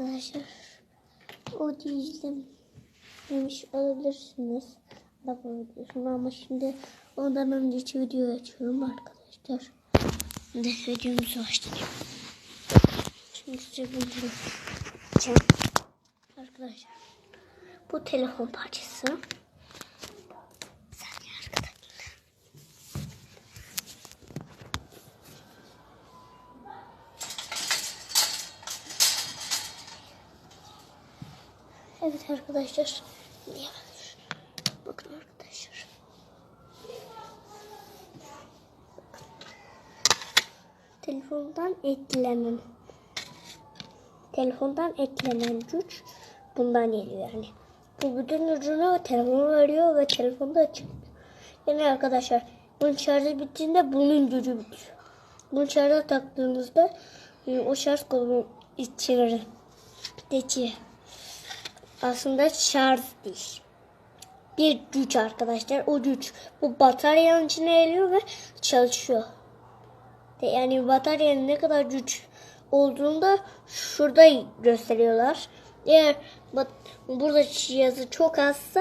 Arkadaşlar o değildim demiş olabilirsiniz. Yapabiliyorsun ama şimdi ondan önceki video açıyorum arkadaşlar. Şimdi videomuzu açtık. Şimdi size açacağım. Arkadaşlar bu telefon parçası. Evet arkadaşlar. Bakın arkadaşlar. Telefondan eklenen telefondan eklenen güç bundan geliyor yani. Bu bütün ucunu telefon veriyor ve telefonda açık. Yani arkadaşlar bunun şarjı bittiğinde bunun gücü bitiyor. Bunu şarja taktığınızda e, o şarj kolunun içeri içi aslında şarj değil. Bir güç arkadaşlar. O güç bu bataryanın içine geliyor ve çalışıyor. Yani bataryanın ne kadar güç olduğunda şurada gösteriyorlar. Eğer burada yazı çok azsa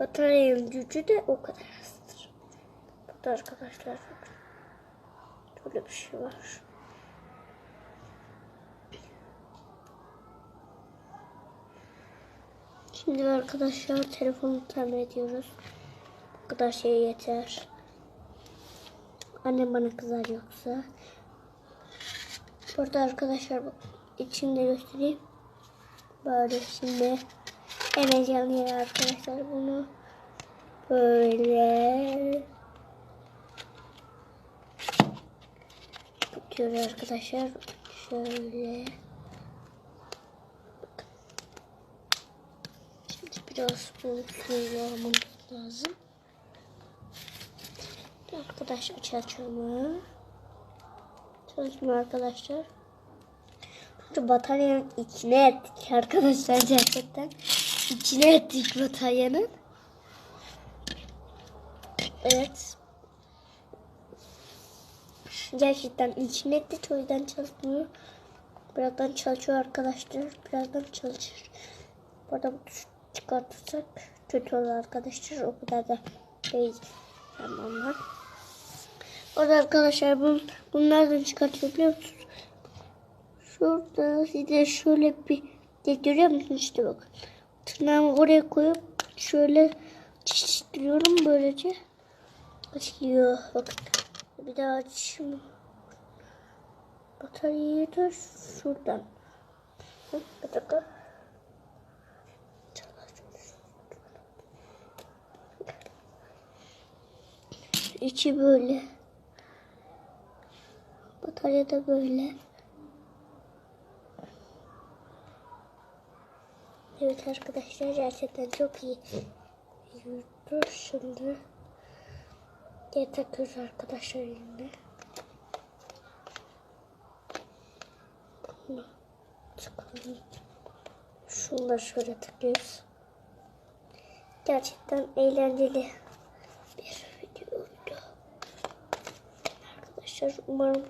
bataryanın gücü de o kadar azdır. Burada arkadaşlar böyle bir şey var. Şimdi arkadaşlar telefonu tamir ediyoruz. Bu kadar şey yeter. Annem bana kızar yoksa. Burada arkadaşlar bak içinde göstereyim. Böyle şimdi hemen canlı arkadaşlar bunu böyle tutuyoruz arkadaşlar. Şöyle. Biraz bunu kullanmamız lazım. Arkadaşlar çalışma. Çalışma arkadaşlar. Şu bataryanın içine ettik arkadaşlar gerçekten. İçine ettik bataryanın. Evet. Gerçekten içine ettik o yüzden çalışmıyor. Birazdan çalışıyor arkadaşlar. Birazdan çalışır. Bu tuşu çıkartırsak kötü olur arkadaşlar. O kadar da değil. Tamam. Orada arkadaşlar bun, bunlardan çıkartıyor musunuz? Şurada size şöyle bir de görüyor işte bak. Tırnağımı oraya koyup şöyle çizgiyorum böylece. Açılıyor. Bakın. Bir daha açayım. Bataryayı da şuradan. Bir dakika. İçi böyle. Batarya da böyle. Evet arkadaşlar gerçekten çok iyi. Dur şimdi. Diye takıyoruz arkadaşlar eline. Bunu çıkalım. Şunu da şöyle takıyoruz. Gerçekten eğlenceli bir videoydu. Arkadaşlar umarım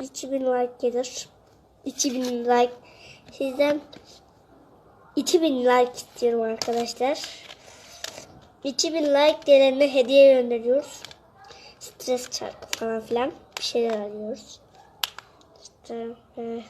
2000 like gelir. 2000 like sizden 2000 like istiyorum arkadaşlar. 2000 like gelene hediye gönderiyoruz. Stres çarkı falan filan bir şeyler alıyoruz. İşte e,